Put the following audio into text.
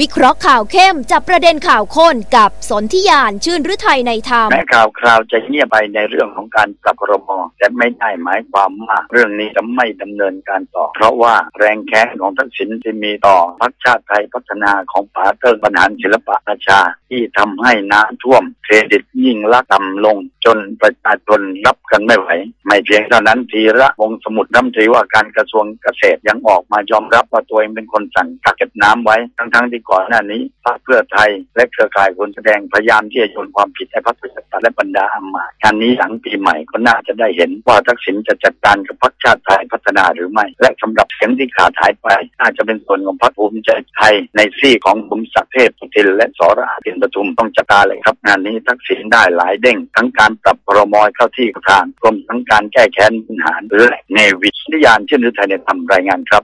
วิเคราะห์ข่าวเข้มจับประเด็นข่าวค้นกับสนธิยานชื่นฤทัยในธรรมแม้ข่าวคราวจะเงียบไปในเรื่องของการปรับรมแต่ไม่ได้หมายความว่าเรื่องนี้จะไม่ดำเนินการต่อ เพราะว่าแรงแค้นของทักษิณที่มีต่อพรรคชาติไทยพัฒนาของป๋าเติงบรรหารศิลปะอาชา ที่ทำให้น้ำท่วมเครดิต ยิ่งละต่ำลง จนประชาชนรับกันไม่ไหว ไม่เพียงเท่านั้นทีระวงสมุทรรัฐมนตรีว่าการกระทรวงเกษตรยังออกมายอมรับว่าตัวเองเป็นคนสั่งกักเก็บน้ำไว้ ทั้งๆที่ก่อนหน้านี้พรรคเพื่อไทย และเครือข่ายคนแสดงพยายามที่จะโยนความผิดให้พรรคประชาธิปัตย์และบรรดาอำมาตย์งานนี้หลังปีใหม่ก็น่าจะได้เห็นว่าทักษิณจะจัดการกับพรรคชาติไทยพัฒนาหรือไม่ และสำหรับเสียงที่ขาดหายไปน่าจะเป็นส่วนของพรรคภูมิใจไทยในซี่ของบุมศักดิ์เทพสุทินและสรอาทินประทุมต้องจัดการเลยครับงานนี้ทักษิณได้หลายเด้ง ทั้งการปรับพรมอยเข้าที่เข้าทางรวมทั้งการแก้แค้นปัญหาหรือเนวิทยานเช่นฤทัยในทำรายงานครับ